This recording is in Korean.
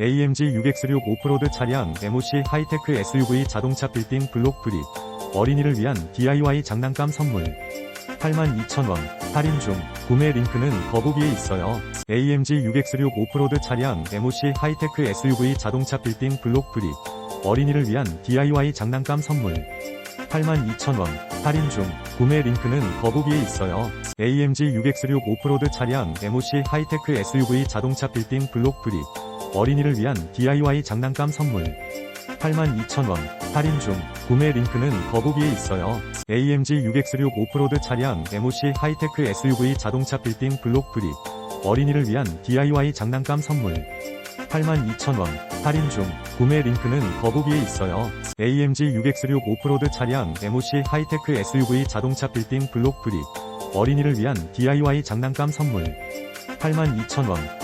AMG 6X6 오프로드 차량 MOC 하이테크 SUV 자동차 빌딩 블록 브릭 어린이를 위한 DIY 장난감 선물. 82,000원. 할인 중. 구매 링크는 더보기에 있어요. AMG 6X6 오프로드 차량 MOC 하이테크 SUV 자동차 빌딩 블록 브릭 어린이를 위한 DIY 장난감 선물. 82,000원. 할인 중. 구매 링크는 더보기에 있어요. AMG 6X6 오프로드 차량 MOC 하이테크 SUV 자동차 빌딩 블록 브릭 어린이를 위한 DIY 장난감 선물. 82,000원. 할인 중. 구매 링크는 더보기에 있어요. AMG 6X6 오프로드 차량 MOC 하이테크 SUV 자동차 빌딩 블록 브릭 어린이를 위한 DIY 장난감 선물. 82,000원. 할인 중. 구매 링크는 더보기에 있어요. AMG 6X6 오프로드 차량 MOC 하이테크 SUV 자동차 빌딩 블록 브릭 어린이를 위한 DIY 장난감 선물. 82,000원